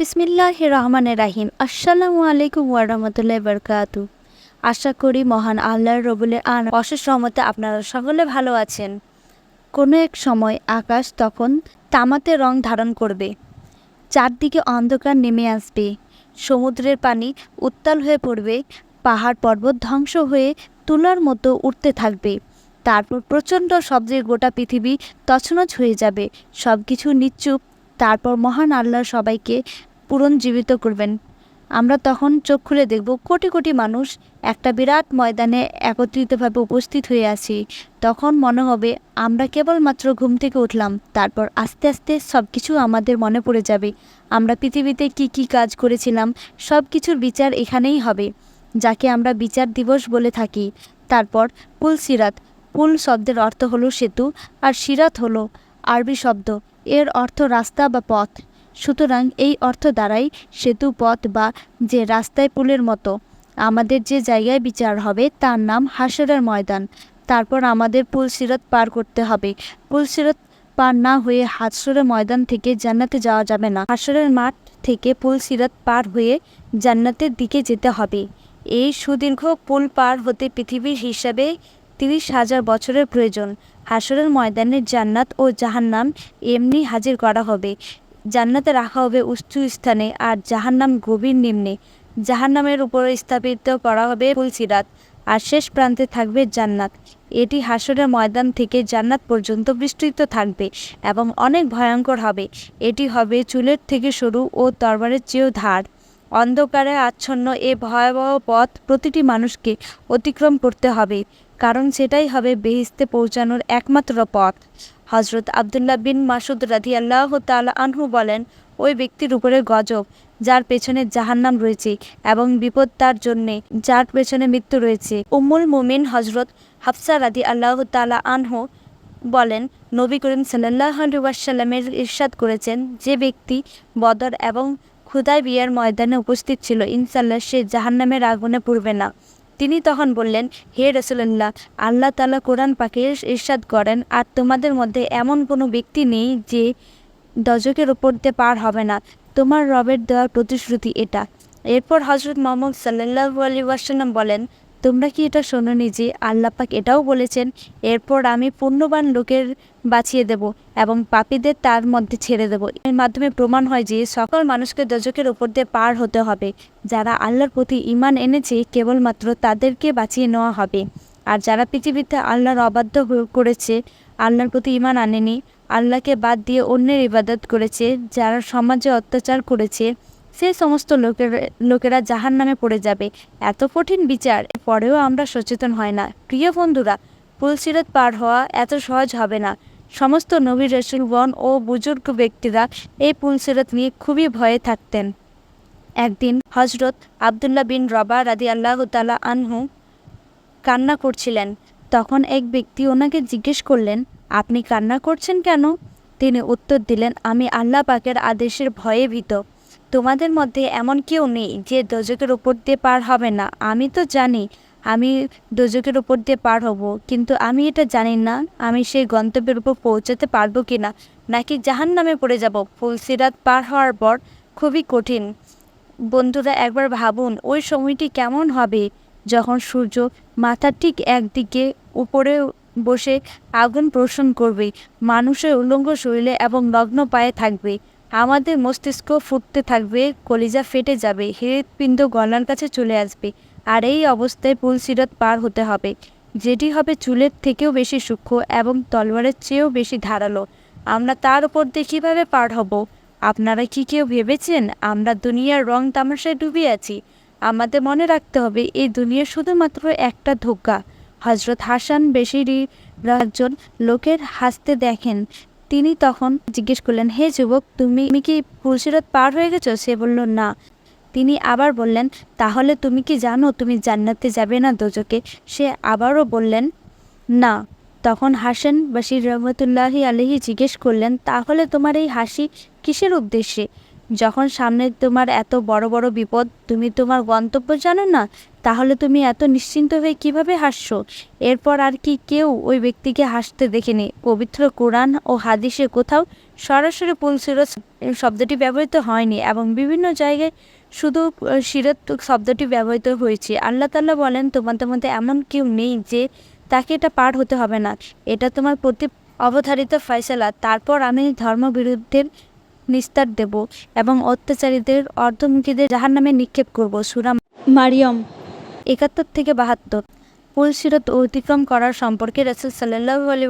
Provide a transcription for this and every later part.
বিসমিল্লাহ রহমান রাহিম আসসালামু আলাইকুম ওয়ারহমতুল্লাহ বরকাতু আশা করি মহান আল্লাহর রবুলের আন অশেষ রহমতে আপনারা সকলে ভালো আছেন। কোনো এক সময় আকাশ তখন তামাতে রং ধারণ করবে। চারদিকে অন্ধকার নেমে আসবে। সমুদ্রের পানি উত্তাল হয়ে পড়বে। পাহাড় পর্বত ধ্বংস হয়ে তুলার মতো উঠতে থাকবে। তারপর প্রচণ্ড শব্দে গোটা পৃথিবী তছনছ হয়ে যাবে। সব কিছু নিশ্চুপ তারপর মহান আল্লাহ সবাইকে পুনর্জীবিত করবেন। আমরা তখন চোখ খুলে দেখব কোটি কোটি মানুষ একটা বিরাট ময়দানে একত্রিতভাবে উপস্থিত হয়ে আছি। তখন মনে হবে, আমরা কেবলমাত্র ঘুম থেকে উঠলাম, তারপর আস্তে আস্তে সব কিছু আমাদের মনে পড়ে যাবে। আমরা পৃথিবীতে কি কি কাজ করেছিলাম সব কিছুর বিচার এখানেই হবে, যাকে আমরা বিচার দিবস বলে থাকি। তারপর পুল সিরাত পুল শব্দের অর্থ হলো সেতু, আর সিরাত হলো আরবি শব্দ। এর অর্থ রাস্তা বা পথ। সুতরাং এই অর্থ দ্বারাই সেতু, পথ বা যে রাস্তায় পুলের মতো আমাদের যে জায়গায় বিচার হবে তার নাম হাসরের ময়দান। তারপর আমাদের পুল সিরাত পার করতে হবে। পুল সিরাত পার না হয়ে হাসরের ময়দান থেকে জান্নাতে যাওয়া যাবে না। হাসরের মাঠ থেকে পুল সিরাত পার হয়ে জান্নাতের দিকে যেতে হবে। এই সুদীর্ঘ পুল পার হতে পৃথিবীর হিসাবে তিরিশ হাজার বছরের প্রয়োজন। হাসরের ময়দানে জান্নাত ও জাহান্নাম এমনি হাজির করা হবে। জান্নাতে রাখা হবে উঁচু স্থানে আর জাহান্নাম গভীর নিম্নে। জাহান্নামের উপরে স্থাপিত করা হবে ফুলসিরাত আর শেষ প্রান্তে থাকবে জান্নাত। এটি হাসরের ময়দান থেকে জান্নাত পর্যন্ত বিস্তৃত থাকবে এবং অনেক ভয়ঙ্কর হবে। এটি হবে চুলের থেকে সরু ও তরবারের চেয়েও ধার। অন্ধকারে আচ্ছন্ন এ ভয়াবহ পথ প্রতিটি মানুষকে অতিক্রম করতে হবে। কারণ সেটাই হবে বেহিস্তে পৌঁছানোর একমাত্র পথ। হজরত আবদুল্লাহ বিন মাসুদ রাধি আল্লাহ তালা আনহু বলেন, ওই ব্যক্তির উপরে গজব, যার পেছনে জাহান্নাম রয়েছে এবং বিপদ তার জন্যে, যার পেছনে মৃত্যু রয়েছে। উম্মুল মুমিন হজরত হাফসা রাদি আল্লাহ তালা আনহু বলেন, নবী করিম সাল্লাহ ইরশাদ করেছেন, যে ব্যক্তি বদর এবং খুদাই বিয়ার ময়দানে উপস্থিত ছিল ইনশাল্লাহ সে জাহান্নামের আগুনে পড়বে না। তিনি তখন বললেন, হে রসুল্লাহ আল্লাহ তালা কোরআন পাকে ইরশাদ করেন, আর তোমাদের মধ্যে এমন কোনো ব্যক্তি নেই যে দজকের ওপর দিয়ে পার হবে না। তোমার রবের দেওয়ার প্রতিশ্রুতি এটা। এরপর হজরত মোহাম্মদ সাল্লাহ আলী ওয়াসাল্লাম বলেন তোমরা কি এটা শোনোনি যে আল্লাহ পাক এটাও বলেছেন, এরপর আমি পুণ্যবান লোকের বাঁচিয়ে দেব এবং পাপীদের তার মধ্যে ছেড়ে দেব। এর মাধ্যমে প্রমাণ হয় যে সকল মানুষকে দজকের ওপর দিয়ে পার হতে হবে। যারা আল্লাহর প্রতি ইমান এনেছে, কেবলমাত্র তাদেরকে বাঁচিয়ে নেওয়া হবে। আর যারা পৃথিবীতে আল্লাহর অবাধ্য করেছে, আল্লাহর প্রতি ইমান আনেনি, আল্লাহকে বাদ দিয়ে অন্যের ইবাদত করেছে, যারা সমাজে অত্যাচার করেছে সেই সমস্ত লোকের, লোকেরা জাহান নামে পড়ে যাবে। এত কঠিন বিচার পরেও আমরা সচেতন হয় না। প্রিয় বন্ধুরা পুলসিরত পার হওয়া এত সহজ হবে না। সমস্ত নবী রসুলগণ ও বুজুর্গ ব্যক্তিরা এই পুলসিরত নিয়ে খুবই ভয়ে থাকতেন। একদিন হজরত আবদুল্লাহ বিন রবা রাদি আল্লাহ তালা আনহু কান্না করছিলেন। তখন এক ব্যক্তি ওনাকে জিজ্ঞেস করলেন, আপনি কান্না করছেন কেন? তিনি উত্তর দিলেন, আমি আল্লাহ পাকের আদেশের ভয়ে ভীত। তোমাদের মধ্যে এমন কেউ নেই যে দোজকের উপর দিয়ে পার হবে না। আমি তো জানি, আমি দোজকের উপর দিয়ে পার হব, কিন্তু আমি এটা জানি না, আমি সেই গন্তব্যের উপর পৌঁছাতে পারব কি না নাকি জাহান নামে পড়ে যাব ফুলসিরাত পার হওয়ার পর? খুবই কঠিন। বন্ধুরা, একবার ভাবুন, ওই সময়টি কেমন হবে? যখন সূর্য মাথার ঠিক একদিকে উপরে বসে আগুন প্রসন করবে, মানুষের উল্লঙ্গ শরীরে এবং নগ্ন পায়ে থাকবে। আমাদের মস্তিষ্ক ফুটতে থাকবে, কলিজা ফেটে যাবে, হৃৎপিণ্ড গলার কাছে চলে আসবে, আর এই অবস্থায় পুলসিরত পার হতে হবে, যেটি হবে চুলের থেকেও বেশি সূক্ষ্ম এবং তলোয়ারের চেয়েও বেশি ধারালো। আমরা তার উপর দিয়ে কীভাবে পার হব? আপনারা কি কেউ ভেবেছেন আমরা দুনিয়ার রং তামাশায় ডুবে আছি? আমাদের মনে রাখতে হবে এই দুনিয়া শুধুমাত্র একটা ধোকা। হজরত হাসান বেশিরি একজন লোকের হাসতে দেখেন তিনি তখন জিজ্ঞেস করলেন, হে যুবক, তুমি কি পুলসিরত পার হয়ে গেছো? সে বলল, না। তিনি আবার বললেন, তাহলে তুমি কি জানো, তুমি জান্নাতে যাবে না দোজকে সে আবারও বললেন, না। তখন হাসেন বাসির রহমতুল্লাহি আলহি জিজ্ঞেস করলেন, তাহলে তোমার এই হাসি কিসের উদ্দেশ্যে? যখন সামনে তোমার এত বড় বড় বিপদ, তুমি তোমার গন্তব্য জানো না? তাহলে তুমি এত নিশ্চিন্ত হয়ে কীভাবে হাসছো? এরপর আর কি কেউ ওই ব্যক্তিকে হাসতে দেখেনি। পবিত্র কোরআন ও হাদিসে কোথাও সরাসরি পুলসিরত শব্দটি ব্যবহৃত হয়নি এবং বিভিন্ন জায়গায় শুধু সিরত শব্দটি ব্যবহৃত হয়েছে। আল্লাহ তাল্লাহ বলেন, তোমাদের মধ্যে এমন কেউ নেই যে তাকে এটা পার হতে হবে না। এটা তোমার প্রতি অবধারিত ফয়সালা। তারপর আমি ধর্মবিরুদ্ধের নিস্তার দেব এবং অত্যাচারীদের, অর্ধমুখীদের জাহার নামে নিক্ষেপ করব। সুরা মারিয়ম। একাত্তর থেকে বাহাত্তর। পুলসিরত অতিক্রম করার সম্পর্কে রাসুল সাল্লাহ আলী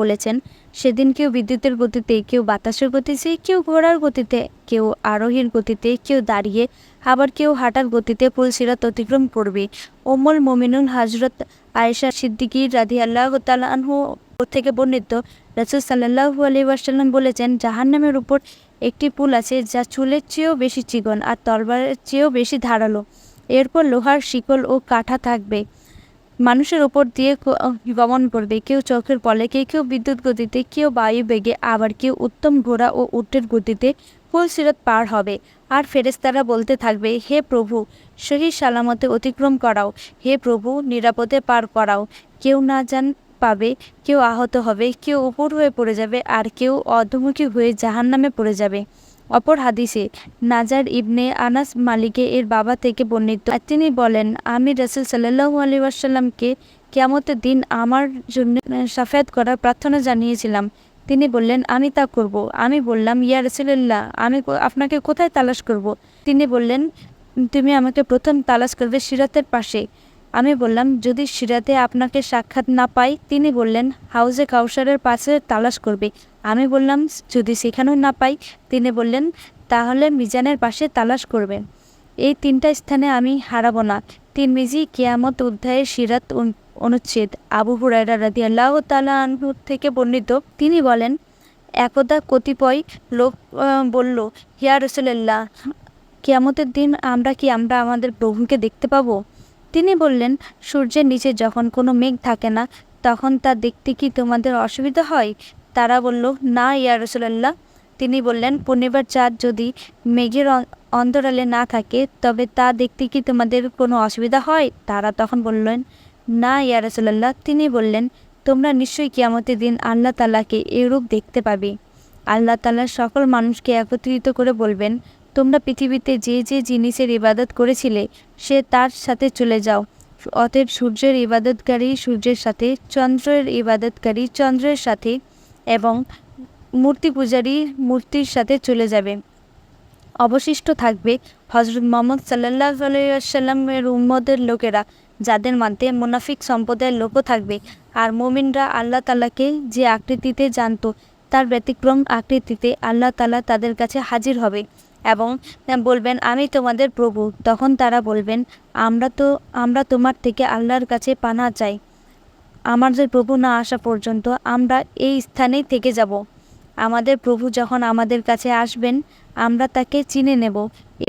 বলেছেন, সেদিন কেউ বিদ্যুতের গতিতে, কেউ বাতাসের গতিতে, কেউ ঘোড়ার গতিতে, কেউ আরোহীর গতিতে, কেউ দাঁড়িয়ে আবার কেউ হাঁটার গতিতে পুলসিরাত অতিক্রম করবে। ওমল মোমিনুল হাজরত আয়েশা সিদ্দিকি রাধি আল্লাহ তালাহু থেকে বর্ণিত, রসুল সাল্লাহু আলী বলেছেন, জাহান্নামের উপর একটি পুল আছে যা চুলের চেয়েও বেশি চিকন আর তরবারের চেয়েও বেশি ধারালো। এরপর লোহার শিকল ও কাঠা থাকবে। মানুষের ওপর দিয়ে গমন করবে। কেউ চোখের পলকে, কেউ বিদ্যুৎ গতিতে, কেউ বায়ু বেগে, আবার কেউ উত্তম ঘোড়া ও উটের গতিতে ফুলসিরত পার হবে। আর ফেরেস্তারা বলতে থাকবে, হে প্রভু সহি সালামতে অতিক্রম করাও। হে প্রভু, নিরাপদে পার করাও। কেউ না যান পাবে, কেউ আহত হবে, কেউ উপর হয়ে পড়ে যাবে, আর কেউ অধমুখী হয়ে জাহান্নামে পড়ে যাবে। অপর হাদিসে, নাজার ইবনে আনাস মালিকে এর বাবা থেকে বর্ণিত। তিনি বলেন, আমি রসুল সাল্লাহু আলী আসাল্লামকে কেয়ামতের দিন আমার জন্য সাফায়াত করার প্রার্থনা জানিয়েছিলাম। তিনি বললেন, আমি তা করব। আমি বললাম, ইয়া রসুল্লাহ আমি আপনাকে কোথায় তালাশ করব? তিনি বললেন, তুমি আমাকে প্রথম তালাশ করবে সিরাতের পাশে। আমি বললাম, যদি সিরাতে আপনাকে সাক্ষাৎ না পাই? তিনি বললেন, হাউজে কাউসারের পাশে তালাশ করবে। আমি বললাম, যদি সেখানেও না পাই? তিনি বললেন, তাহলে মিজানের পাশে তালাশ করবে। এই তিনটা স্থানে আমি হারাবো না। তিন মিজি কেয়ামত অধ্যায়ের সিরাত অনুচ্ছেদ। আবু হুরায়রা রাদি আল্লাহ তালা আনহু থেকে বর্ণিত, তিনি বলেন, একদা কতিপয় লোক বলল, হিয়া রসুল্লাহ কেয়ামতের দিন আমরা কি আমরা আমাদের প্রভুকে দেখতে পাবো? তিনি বললেন, সূর্যের নিচে যখন কোনো মেঘ থাকে না, তখন তা দেখতে কি তোমাদের অসুবিধা হয়? তারা বলল, না, ইয়া রসুলাল্লাহ। তিনি বললেন, পূর্ণিমার চাঁদ যদি মেঘের অন্তরালে না থাকে, তবে তা দেখতে কি তোমাদের কোনো অসুবিধা হয়? তারা তখন বললেন, না, ইয়া রসুলাল্লাহ। তিনি বললেন, তোমরা নিশ্চয়ই কিয়ামতের দিন আল্লাহ তালাকে এরূপ দেখতে পাবে। আল্লাহ তালা সকল মানুষকে একত্রিত করে বলবেন, তোমরা পৃথিবীতে যে যে জিনিসের ইবাদত করেছিলে, সে তার সাথে চলে যাও। অতএব সূর্যের ইবাদতকারী সূর্যের সাথে, চন্দ্রের ইবাদতকারী চন্দ্রের সাথে এবং মূর্তি পূজারী মূর্তির সাথে চলে যাবে। অবশিষ্ট থাকবে হজরত মোহাম্মদ সাল্লাহ আলাইসাল্লামের উম্মদের লোকেরা, যাদের মধ্যে মুনাফিক সম্প্রদায়ের লোকও থাকবে। আর মোমিনরা আল্লাহ তালাকে যে আকৃতিতে জানত, তার ব্যতিক্রম আকৃতিতে আল্লাহ তালা তাদের কাছে হাজির হবে এবং বলবেন, আমি তোমাদের প্রভু। তখন তারা বলবেন, আমরা তো, আমরা তোমার থেকে আল্লাহর কাছে পানা চাই। আমাদের প্রভু না আসা পর্যন্ত আমরা এই স্থানেই থেকে যাব। আমাদের প্রভু যখন আমাদের কাছে আসবেন, আমরা তাকে চিনে নেব।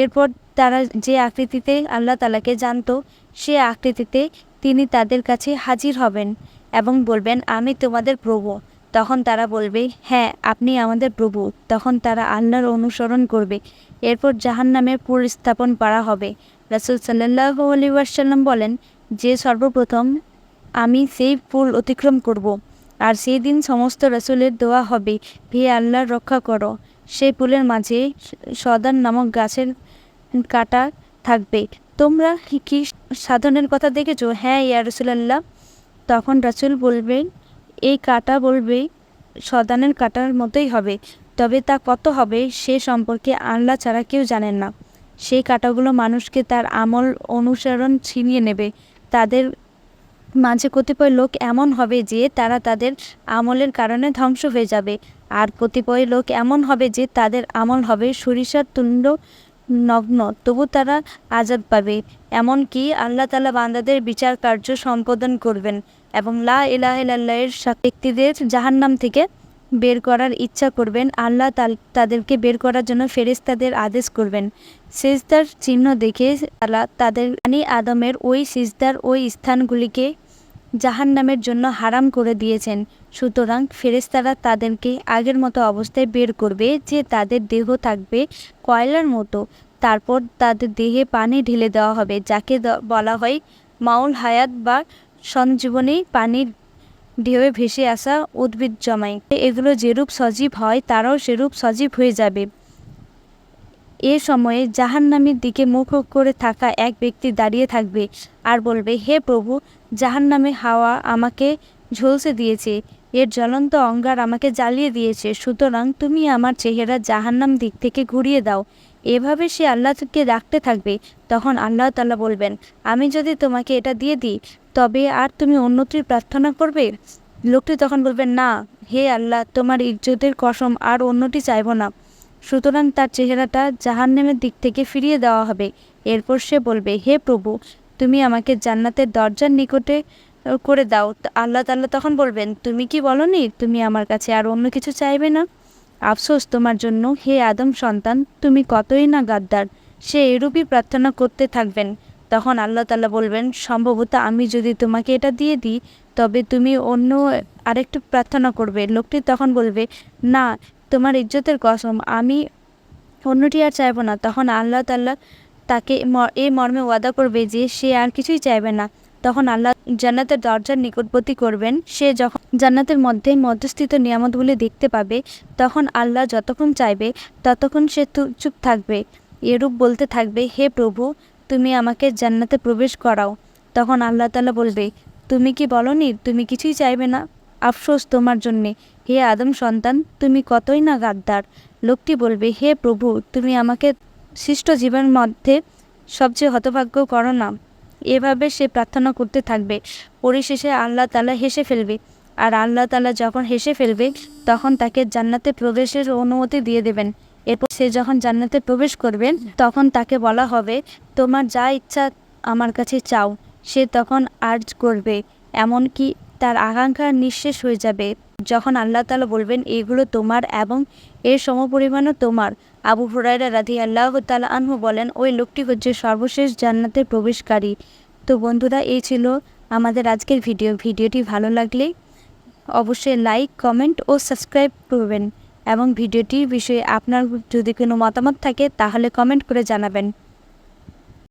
এরপর তারা যে আকৃতিতে আল্লাহ তালাকে জানতো, সে আকৃতিতে তিনি তাদের কাছে হাজির হবেন এবং বলবেন, আমি তোমাদের প্রভু। তখন তারা বলবে হ্যাঁ আপনি আমাদের প্রভু। তখন তারা আল্লাহর অনুসরণ করবে। এরপর জাহান্নামে পুরস্থাপন করা হবে। রাসুল সাল্লাহ আলী ওয়াসাল্লাম বলেন, যে সর্বপ্রথম আমি সেই পুল অতিক্রম করব। আর সেই দিন সমস্ত রসুলের দোয়া হবে। হে আল্লাহ রক্ষা করো। সেই পুলের মাঝে সদান নামক গাছের কাটা থাকবে। তোমরা কি- সাধনের কথা দেখেছ? হ্যাঁ ইয়া রসুলাল্লাহ। তখন রসুল বলবেন, এই কাটা বলবে, সদানের কাটার মতোই হবে। তবে তা কত হবে, সে সম্পর্কে আল্লাহ ছাড়া কেউ জানেন না। সেই কাটাগুলো মানুষকে তার আমল অনুসরণ ছিনিয়ে নেবে। তাদের মাঝে কতিপয় লোক এমন হবে যে তারা তাদের আমলের কারণে ধ্বংস হয়ে যাবে। আর কতিপয় লোক এমন হবে যে তাদের আমল হবে সরিষার তুণ্ড নগ্ন, তবু তারা আজাদ পাবে। এমনকি আল্লাহ তালা বান্দাদের বিচার কার্য সম্পাদন করবেন এবং লা ইলাহ এর ব্যক্তিদের জাহান্নাম থেকে বের করার ইচ্ছা করবেন। আল্লাহ তাদেরকে বের করার জন্য ফেরেশতাদের আদেশ করবেন। সিজদার চিহ্ন দেখে আল্লাহ তাদের আনি আদমের ওই সিজদার ওই স্থানগুলিকে জাহান্নামের জন্য হারাম করে দিয়েছেন। সুতরাং ফেরেস্তারা তাদেরকে আগের মতো অবস্থায় বের করবে যে তাদের দেহ থাকবে কয়লার মতো। তারপর তাদের দেহে পানি ঢেলে দেওয়া হবে, যাকে বলা হয় মাউল হায়াত বা সঞ্জীবনী পানির ঢেউয়ে ভেসে আসা উদ্ভিদ জমাই এগুলো যেরূপ সজীব হয়, তারাও সেরূপ সজীব হয়ে যাবে। এ সময়ে জাহান্নামের দিকে মুখ করে থাকা এক ব্যক্তি দাঁড়িয়ে থাকবে আর বলবে, হে প্রভু, জাহান্নামে হাওয়া আমাকে ঝলসে দিয়েছে। এর জ্বলন্ত অঙ্গার আমাকে জ্বালিয়ে দিয়েছে। সুতরাং তুমি আমার চেহারা জাহান্নাম দিক থেকে ঘুরিয়ে দাও। এভাবে সে আল্লাহকে ডাকতে থাকবে, তখন আল্লাহ তাআলা বলবেন, আমি যদি তোমাকে এটা দিয়ে দিই, তবে আর তুমি অন্যটির প্রার্থনা করবে? লোকটি তখন বলবেন, না, হে আল্লাহ, তোমার ইজ্জতের কসম আর অন্যটি চাইব না। সুতরাং তার চেহারাটা জাহান্নামের দিক থেকে ফিরিয়ে দেওয়া হবে। এরপর সে বলবে, হে প্রভু, তুমি আমাকে জান্নাতের দরজার নিকটে করে দাও। আল্লাহ তাল্লাহ তখন বলবেন, তুমি কি বলনি? তুমি আমার কাছে আর অন্য কিছু চাইবে না? আফসোস তোমার জন্য। হে আদম সন্তান, তুমি কতই না গাদ্দার। সে এরূপই প্রার্থনা করতে থাকবেন। তখন আল্লাহ তাল্লাহ বলবেন, সম্ভবত আমি যদি তোমাকে এটা দিয়ে দিই, তবে তুমি অন্য আরেকটু প্রার্থনা করবে। লোকটি তখন বলবে, না, তোমার ইজ্জতের কসম, আমি অন্যটি আর চাইব না। তখন আল্লাহ তাল্লাহ তাকে এই মর্মে ওয়াদা করবে যে, সে আর কিছুই চাইবে না। তখন আল্লাহ জান্নাতের দরজার নিকটবর্তী করবেন। সে যখন জান্নাতের মধ্যে মধ্যস্থিত নিয়ামতগুলি দেখতে পাবে, তখন আল্লাহ যতক্ষণ চাইবে, ততক্ষণ সে চুপ থাকবে। এরূপ বলতে থাকবে, হে প্রভু, তুমি আমাকে জান্নাতে প্রবেশ করাও। তখন আল্লাহ তাআলা বলবে, তুমি কি বলনি? তুমি কিছুই চাইবে না? আফসোস তোমার জন্যে। হে আদম সন্তান, তুমি কতই না গাদ্দার? লোকটি বলবে, হে প্রভু, তুমি আমাকে সৃষ্ট জীবনের মধ্যে সবচেয়ে হতভাগ্য করো না। এভাবে সে প্রার্থনা করতে থাকবে। পরিশেষে আল্লাহ তালা হেসে ফেলবে। আর আল্লাহ তালা যখন হেসে ফেলবে, তখন তাকে জান্নাতে প্রবেশের অনুমতি দিয়ে দেবেন। এরপর সে যখন জান্নাতে প্রবেশ করবেন তখন তাকে বলা হবে, তোমার যা ইচ্ছা আমার কাছে চাও। সে তখন আর্জ করবে, এমনকি তার আকাঙ্ক্ষা নিঃশেষ হয়ে যাবে। যখন আল্লাহ তালা বলবেন, এগুলো তোমার এবং এর সমপরিমাণও তোমার। আবু হুরায়রা রাধি আল্লাহ তালা আনহু বলেন, ওই লোকটি হচ্ছে সর্বশেষ জান্নাতের প্রবেশকারী। তো বন্ধুরা, এই ছিল আমাদের আজকের ভিডিও। ভিডিওটি ভালো লাগলে অবশ্যই লাইক, কমেন্ট ও সাবস্ক্রাইব করবেন এবং ভিডিওটির বিষয়ে আপনার যদি কোনো মতামত থাকে, তাহলে কমেন্ট করে জানাবেন।